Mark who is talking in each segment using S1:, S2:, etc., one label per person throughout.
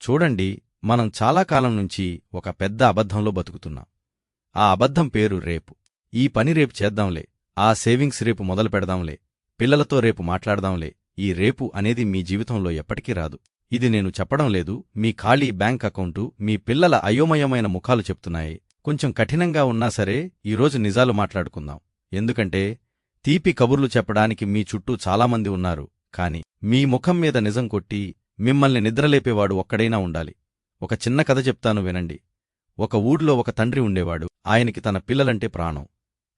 S1: చూడండి మనం చాలా కాలం నుంచి ఒక పెద్ద అబద్ధంలో బతుకుతున్నాం. ఆ అబద్ధం పేరు రేపు. ఈ పని రేపు చేద్దాంలే. ఆ సేవింగ్స్ రేపు మొదలు పెడదాంలే. పిల్లలతో రేపు మాట్లాడదాంలే. ఈ రేపు అనేది మీ జీవితంలో ఎప్పటికీ రాదు. ఇది నేను చెప్పడం లేదు. మీ ఖాళీ బ్యాంక్ అకౌంటు మీ పిల్లల అయోమయమైన ముఖాలు చెప్తున్నాయి. కొంచెం కఠినంగా ఉన్నా సరే ఈరోజు నిజాలు మాట్లాడుకుందాం. ఎందుకంటే తీపి కబుర్లు చెప్పడానికి మీ చుట్టూ చాలామంది ఉన్నారు. కాని మీ ముఖం మీద నిజం కొట్టి మిమ్మల్ని నిద్రలేపేవాడు ఒక్కడైనా ఉండాలి. ఒక చిన్న కథ చెప్తాను వినండి. ఒక ఊళ్ళో ఒక తండ్రి ఉండేవాడు. ఆయనకి తన పిల్లలంటే ప్రాణం.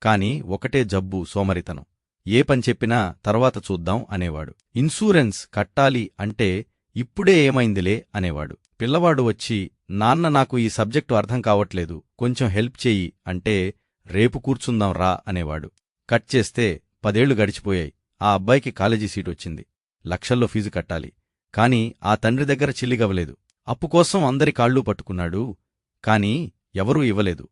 S1: కాని ఒకటే జబ్బు సోమరితనం. ఏ పని చెప్పినా తర్వాత చూద్దాం అనేవాడు. ఇన్సూరెన్స్ కట్టాలి అంటే ఇప్పుడే ఏమైందిలే అనేవాడు. పిల్లవాడు వచ్చి నాన్న నాకు ఈ సబ్జెక్టు అర్థం కావట్లేదు. కొంచెం హెల్ప్ చెయ్యి అంటే రేపు కూర్చుందాం రా అనేవాడు. కట్ చేస్తే పదేళ్ళు గడిచిపోయాయి. ఆ అబ్బాయికి కాలేజీ సీట్ వచ్చింది. లక్షల్లో ఫీజు కట్టాలి. కాని ఆ తండ్రి దగ్గర చిల్లిగవలేదు అప్పుకోసం అందరి కాళ్ళూ పట్టుకున్నాడు కాని ఎవరూ ఇవ్వలేదు.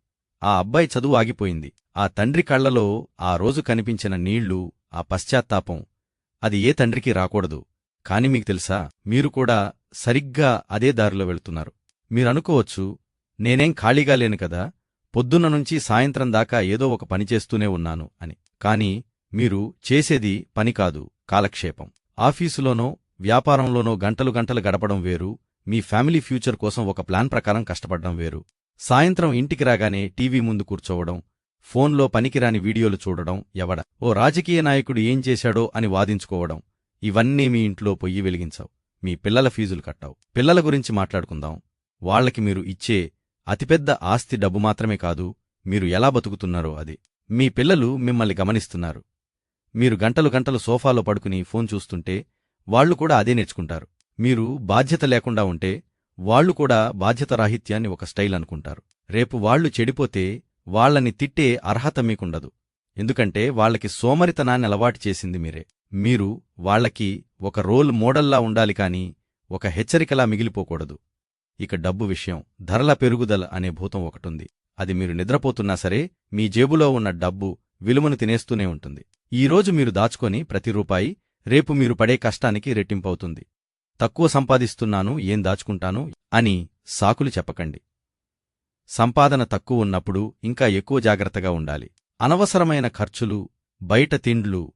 S1: ఆ అబ్బాయి చదువు ఆగిపోయింది. ఆ తండ్రి కళ్ళలో ఆ రోజు కనిపించిన నీళ్ళు ఆ పశ్చాత్తాపం అది ఏ తండ్రికి రాకూడదు. కాని మీకు తెలుసా మీరు కూడా సరిగ్గా అదే దారిలో వెళ్తున్నారు. మీరనుకోవచ్చు నేనేం ఖాళీగా లేను కదా పొద్దున్న నుంచి సాయంత్రం దాకా ఏదో ఒక పని చేస్తూనే ఉన్నాను అని. కాని మీరు చేసేది పని కాదు కాలక్షేపం. ఆఫీసులోనో వ్యాపారంలోనో గంటలు గంటలు గడపడం వేరు. మీ ఫ్యామిలీ ఫ్యూచర్ కోసం ఒక ప్లాన్ ప్రకారం కష్టపడడం వేరు. సాయంత్రం ఇంటికి రాగానే టీవీ ముందు కూర్చోవడం ఫోన్లో పనికిరాని వీడియోలు చూడడం ఎవడ ఓ రాజకీయ నాయకుడు ఏం చేశాడో అని వాదించుకోవడం ఇవన్నీ మీ ఇంట్లో పొయ్యి వెలిగించవు. మీ పిల్లల ఫీజులు కట్టావు. పిల్లల గురించి మాట్లాడుకుందాం. వాళ్ళకి మీరు ఇచ్చే అతిపెద్ద ఆస్తి డబ్బు మాత్రమే కాదు మీరు ఎలా బతుకుతున్నారో అది. మీ పిల్లలు మిమ్మల్ని గమనిస్తున్నారు. మీరు గంటలు గంటలు సోఫాలో పడుకుని ఫోన్ చూస్తుంటే వాళ్ళు కూడా అదే నేర్చుకుంటారు. మీరు బాధ్యత లేకుండా ఉంటే వాళ్ళు కూడా బాధ్యతరాహిత్యాన్ని ఒక స్టైల్ అనుకుంటారు. రేపు వాళ్ళు చెడిపోతే వాళ్ళని తిట్టే అర్హత మీకుండదు. ఎందుకంటే వాళ్ళకి సోమరితనాన్ని అలవాటు చేసింది మీరే. మీరు వాళ్ళకి ఒక రోల్ మోడల్లా ఉండాలి కాని ఒక హెచ్చరికలా మిగిలిపోకూడదు. ఇక డబ్బు విషయం ధరల పెరుగుదల అనే భూతం ఒకటుంది. అది మీరు నిద్రపోతున్నా సరే మీ జేబులో ఉన్న డబ్బు విలువను తినేస్తూనే ఉంటుంది. ఈరోజు మీరు దాచుకొని ప్రతి రూపాయి రేపు మీరు పడే కష్టానికి రెట్టింపవుతుంది. తక్కువ సంపాదిస్తున్నాను ఏం దాచుకుంటాను అని సాకులు చెప్పకండి. సంపాదన తక్కువ ఉన్నప్పుడు ఇంకా ఎక్కువ జాగ్రత్తగా ఉండాలి. అనవసరమైన ఖర్చులు బయట తిండ్లు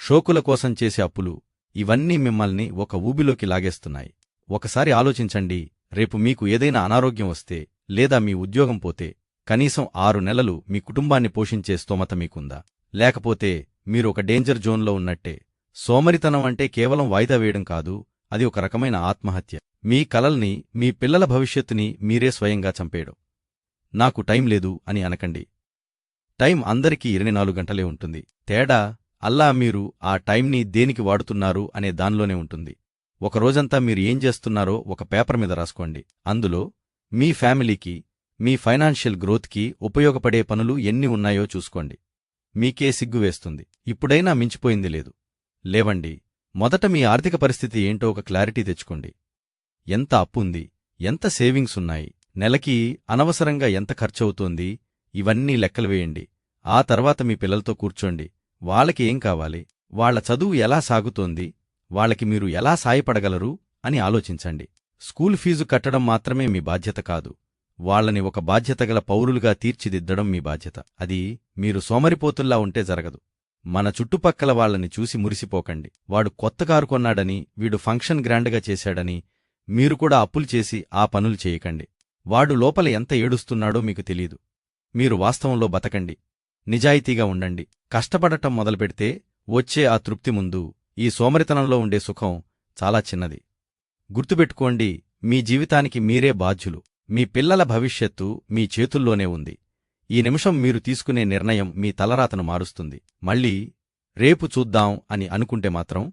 S1: షోకుల కోసం చేసే అప్పులు ఇవన్నీ మిమ్మల్ని ఒక ఊబిలోకి లాగేస్తున్నాయి. ఒకసారి ఆలోచించండి రేపు మీకు ఏదైనా అనారోగ్యం వస్తే లేదా మీ ఉద్యోగం పోతే కనీసం ఆరు నెలలు మీ కుటుంబాన్ని పోషించే స్తోమత మీకుందా? లేకపోతే మీరు ఒక డేంజర్ జోన్లో ఉన్నట్టే సోమరితనం అంటే కేవలం వాయిదా వేయడం కాదు అది ఒక రకమైన ఆత్మహత్య. మీ కలల్ని మీ పిల్లల భవిష్యత్తుని మీరే స్వయంగా చంపేయడం. నాకు టైం లేదు అని అనకండి. టైం అందరికీ ఇరవై నాలుగు గంటలే ఉంటుంది. తేడా అల్లా మీరు ఆ టైంని దేనికి వాడుతున్నారు అనే దానిలోనే ఉంటుంది. ఒక రోజంతా మీరు ఏం చేస్తున్నారో ఒక పేపర్ మీద రాసుకోండి. అందులో మీ ఫ్యామిలీకి మీ ఫైనాన్షియల్ గ్రోత్కి ఉపయోగపడే పనులు ఎన్ని ఉన్నాయో చూసుకోండి. మీకే సిగ్గు వేస్తుంది. ఇప్పుడైనా మించిపోయింది లేదు. లేవండి మొదట మీ ఆర్థిక పరిస్థితి ఏంటో ఒక క్లారిటీ తెచ్చుకోండి. ఎంత అప్పుంది ఎంత సేవింగ్స్ ఉన్నాయి నెలకి అనవసరంగా ఎంత ఖర్చవుతోంది ఇవన్నీ లెక్కలు వేయండి. ఆ తర్వాత మీ పిల్లలతో కూర్చోండి. వాళ్ళకి ఏం కావాలి వాళ్ళ చదువు ఎలా సాగుతోంది వాళ్ళకి మీరు ఎలా సాయపడగలరు అని ఆలోచించండి. స్కూల్ ఫీజు కట్టడం మాత్రమే మీ బాధ్యత కాదు. వాళ్ళని ఒక బాధ్యతగల పౌరులుగా తీర్చిదిద్దడం మీ బాధ్యత. అది మీరు సోమరిపోతుల్లా ఉంటే జరగదు. మన చుట్టుపక్కల వాళ్ళని చూసి మురిసిపోకండి. వాడు కొత్త కారు కొన్నాడని వీడు ఫంక్షన్ గ్రాండ్గా చేశాడని మీరు కూడా అప్పులు చేసి ఆ పనులు చేయకండి. వాడు లోపల ఎంత ఏడుస్తున్నాడో మీకు తెలీదు. మీరు వాస్తవంలో బతకండి. నిజాయితీగా ఉండండి. కష్టపడటం మొదలుపెడితే వచ్చే ఆ తృప్తి ముందు ఈ సోమరితనంలో ఉండే సుఖం చాలా చిన్నది. గుర్తుపెట్టుకోండి మీ జీవితానికి మీరే బాధ్యులు. మీ పిల్లల భవిష్యత్తు మీ చేతుల్లోనే ఉంది. ఈ నిమిషం మీరు తీసుకునే నిర్ణయం మీ తలరాతను మారుస్తుంది. మళ్ళీ రేపు చూద్దాం అని అనుకుంటే మాత్రం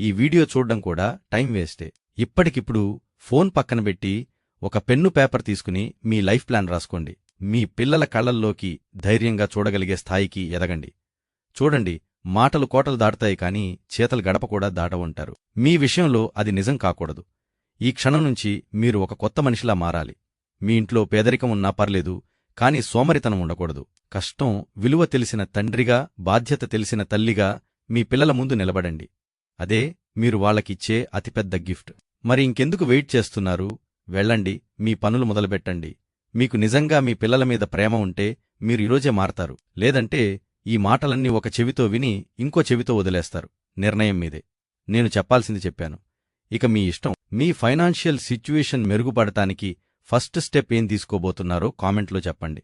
S1: ఈ వీడియో చూడ్డం కూడా టైం వేస్టే. ఇప్పటికిప్పుడు ఫోన్ పక్కన పెట్టి ఒక పెన్ను పేపర్ తీసుకుని మీ లైఫ్ ప్లాన్ రాసుకోండి. మీ పిల్లల కళ్ళల్లోకి ధైర్యంగా చూడగలిగే స్థాయికి ఎదగండి. చూడండి మాటలు కోటలు దాటుతాయి కాని చేతలు గడప కూడా దాటవుంటారు మీ విషయంలో అది నిజం కాకూడదు. ఈ క్షణం నుంచి మీరు ఒక కొత్త మనిషిలా మారాలి. మీ ఇంట్లో పేదరికం ఉన్నా పర్లేదు కాని సోమరితనం ఉండకూడదు. కష్టం విలువ తెలిసిన తండ్రిగా బాధ్యత తెలిసిన తల్లిగా మీ పిల్లల ముందు నిలబడండి. అదే మీరు వాళ్ళకిచ్చే అతిపెద్ద గిఫ్ట్. మరి ఇంకెందుకు వెయిట్ చేస్తున్నారు? వెళ్ళండి మీ పనులు మొదలుపెట్టండి. మీకు నిజంగా మీ పిల్లల మీద ప్రేమ ఉంటే మీరు ఈరోజే మారతారు. లేదంటే ఈ మాటలన్నీ ఒక చెవితో విని ఇంకో చెవితో వదిలేస్తారు. నిర్ణయం మీదే. నేను చెప్పాల్సింది చెప్పాను. ఇక మీ ఇష్టం. మీ ఫైనాన్షియల్ సిచ్యువేషన్ మెరుగుపడటానికి ఫస్ట్ స్టెప్ ఏం తీసుకోబోతున్నారో కామెంట్లో చెప్పండి.